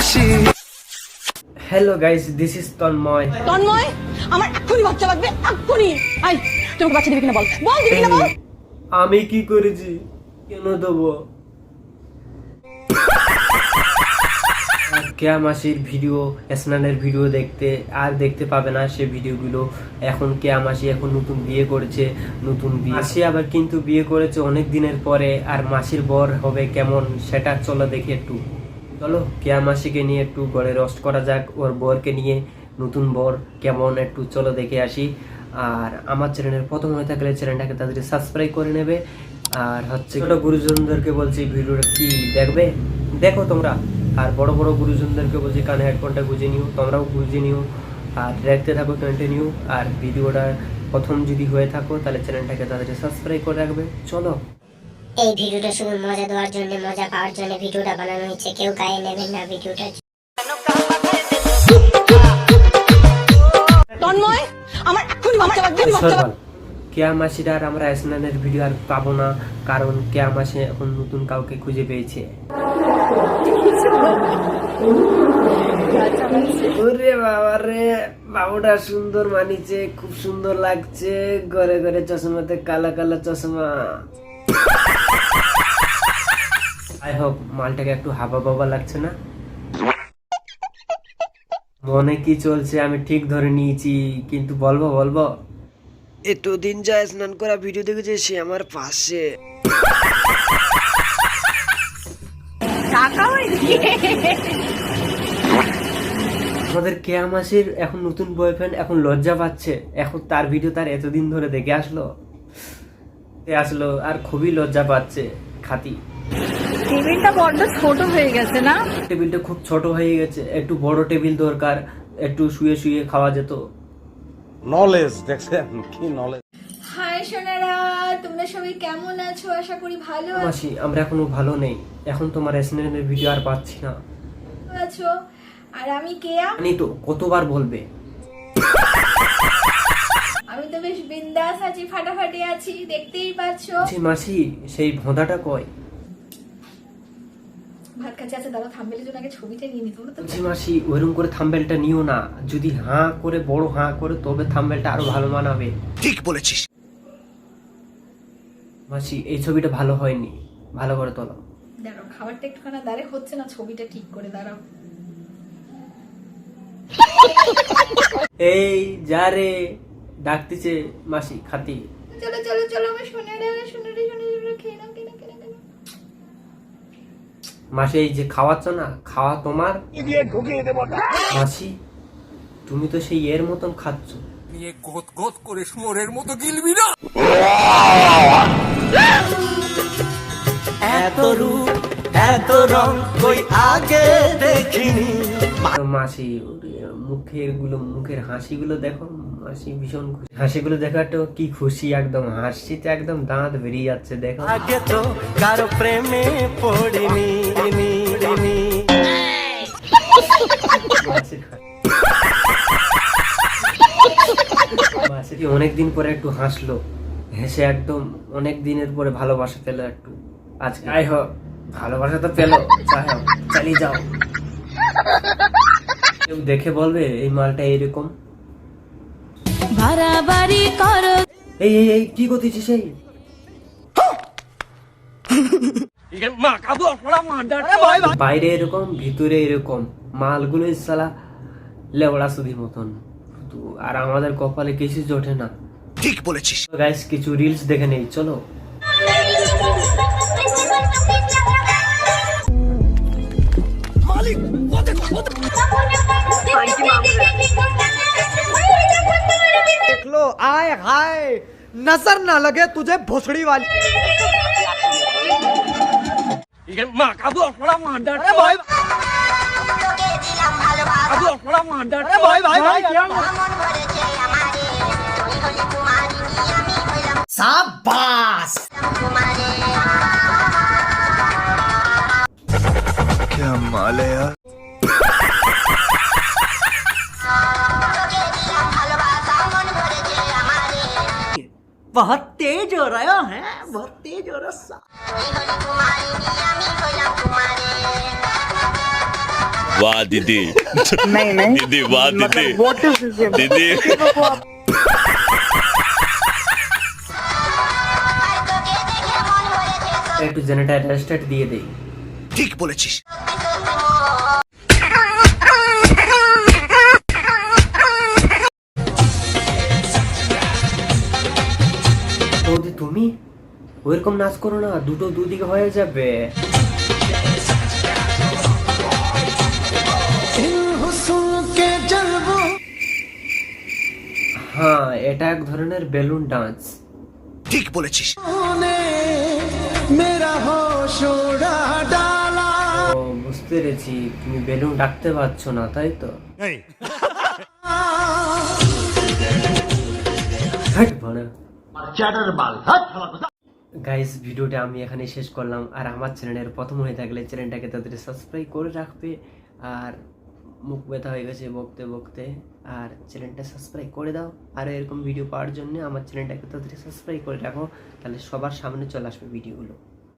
খুশি। Hello guys this is Tanmoy Tanmoy আমার এক্ষুনি বাচ্চা লাগবে এক্ষুনি। আই তোমাকে বাচ্চা দিবি কিনা বল। বল দিবি কিনা বল। আমি কি করেছি? কেন দেবো? কেয়া মাসির ভিডিও স্নানের ভিডিও দেখতে আর দেখতে পাবে না সে ভিডিওগুলো? এখন কেয়া মাসি এখন নতুন বিয়ে করেছে নতুন বিয়ে। মাসি আবার কিন্তু বিয়ে করেছে অনেক দিনের পরে আর মাসির বর হবে কেমন সেটা চলো দেখি একটু। চলো কেয়া মাসিকে নিয়ে একটু ঘরে রস্ট করা যাক, ওর বরকে নিয়ে নতুন বর কেমন একটু চলো দেখে আসি। আর আমার চ্যানেলের প্রথম হয়ে থাকলে চ্যানেলটাকে তাড়াতাড়ি সাবস্ক্রাইব করে নেবে। আর হচ্ছে ছোট গুরুজনদেরকে বলছি, ভিডিওটা কি দেখবে? দেখো তোমরা। আর বড় বড় গুরুজনদেরকে বলছি, কানে হেডফোনটা গুঁজে নিও, তোমরাও গুঁজে নিও। আর দেখতে থাকো কন্টিনিউ আর ভিডিওটা প্রথম যদি হয়ে থাকো, তাহলে চ্যানেলটাকে তাড়াতাড়ি সাবস্ক্রাইব করে রাখবে। চলো। এই ভিডিওটা শুধু মজা দেওয়ার জন্য মজা পাওয়ার জন্য ভিডিওটা বানানো হয়েছে। কেউ গায়ে নেবেন না ভিডিওটা। তন্ময় আমার এক্ষুনি বাচ্চা লাগবে বাচ্চা আর আমরা স্নানের ভিডিও আর পাবো না কারণ কেয়া মাসে এখন নতুন কাউকে খুঁজে পেয়েছে। ওরে বাবা রে বাবুটা সুন্দর মানিছে খুব সুন্দর লাগছে। ঘরে ঘরে চশমাতে কালা কালা চশমা। আই হোপ মালটাকে একটু হাবা বাবা লাগছে না? মনে কি চলছে আমি ঠিক ধরে নিয়েছি কিন্তু বলব বলব? এতদিন যা স্নান করা ভিডিও দেখেছে সে আমার পাশে। আমাদের কেয়া মাসির এখন নতুন বয়ফ্রেন্ড এখন লজ্জা পাচ্ছে। এখন তার ভিডিও তার এতদিন ধরে দেখে আসলো। আসলো আর খুবই লজ্জা পাচ্ছে খাতি। টেবিলটা বড্ড ছোট হয়ে গেছে না? টেবিলটা খুব ছোট হয়ে গেছে। একটু বড় টেবিল দরকার একটু শুয়ে শুয়ে খাওয়া যেত। নলেজ দেখছেন? কি নলেজ হাই সোনারা তোমরা সবাই কেমন আছো? আশা করি ভালো মাসি আমরা এখনও ভালো নেই। এখন তোমার এসএনএর ভিডিও আর পাচ্ছি না। আছো? আর আমি কেয়া? জানি তো কতবার বলবে? আমি তো বেশ বিন্দাস আছি ফাটাফাটি আছি দেখতেই পাচ্ছো। মাসি সেই ভোঁদাটা কয়? ভাত কাছে আছে দাদা থাম্বেলের জন্য আগে ছবিটা নিয়ে নিতে তো বলছি মাসি ওইরকম করে থাম্বেলটা নিও না। যদি হাঁ করে বড় হাঁ করে তবে থাম্বেলটা আরও ভালো মানাবে। ঠিক বলেছিস। মাসি এই ছবিটা ভালো হয়নি। ভালো করে তোলো। দাঁড়াও খাবারটা একটুখানি দাঁড়ে হচ্ছে না ছবিটা ঠিক করে দাঁড়াও। এই যা রে ডাকতেছে মাসি খাতি। চলো চলো চলো আমার খেয়ে নাও খেয়ে নাও খেয়ে নাও, খেয়ে নাও। মাসি এই যে খাওয়াচ্ছ না খাওয়া তোমার মাসি তুমি তো সেই এর মতন খাচ্ছ। নিয়ে গোত গোত করে শুয়োরের মতো গিলবি না। এত রূপ এত রং কই আগে দেখিনি। মাসি মুখেরগুলো মুখের হাসিগুলো দেখো মাসি ভীষণ খুশি। হাসিগুলো দেখো একটা কি খুশি একদম হাসিতে একদম দাঁত বেরিয়ে যাচ্ছে দেখো। আগে তো কারও প্রেমে পড়িনি। কি অনেকদিন পরে একটু হাসলো হেসে একদম অনেক দিনের পরে ভালোবাসা পেল একটু। আজকে যাই হোক ভালোবাসা তো পেল চালিয়ে যাও। কেউ দেখে বলবে এই মালটা এইরকম। বাড়াবাড়ি করো। এই এই এই কি করতেছিস এই বাইরে এরকম ভিতরে এরকম মালগুলো সালা লেবড়া সুদির মতন। তো আর আমাদের কপালে কিছু জোটে না ঠিক বলেছিস গাইস কিছু রিলস দেখে নেই চলো देख लो आए हाय नजर ना लगे तुझे भोसड़ी वाली अरे भाई अरे भाई भाई भाई क्या शाबाश क्या माल है यार? बहुत तेज हो रहा है बहुत तेज हो रहा वाह दीदी नहीं नहीं दीदी वाह दीदी मतलब व्हाट इज दिस दीदी একটু জেনারেটার স্টার্ট দিয়ে দেই ठीक বলেছিস বৌদি তুমি ওইরকম নাচ করো না দুটো দুদিকে হয়ে যাবে হ্যাঁ এটা এক ধরনের বেলুন ডান্স। ঠিক বলেছিস। ও বুঝতে পেরেছি তুমি বেলুন ডাকতে পারছ না তাই তো? গাইস ভিডিওটা আমি এখানে শেষ করলাম। আর আমার চ্যানেলের প্রথম হয়ে থাকলে চ্যানেলটাকে তাদের সাবস্ক্রাইব করে রাখবে। আর মুখ ব্যথা হয়ে গেছে বকতে বকতে। আর চ্যানেলটা সাবস্ক্রাইব করে দাও। আর এরকম ভিডিও পাওয়ার জন্য আমার চ্যানেলটাকে তাড়াতাড়ি সাবস্ক্রাইব করে রাখো। তাহলে সবার সামনে চলে আসবে ভিডিওগুলো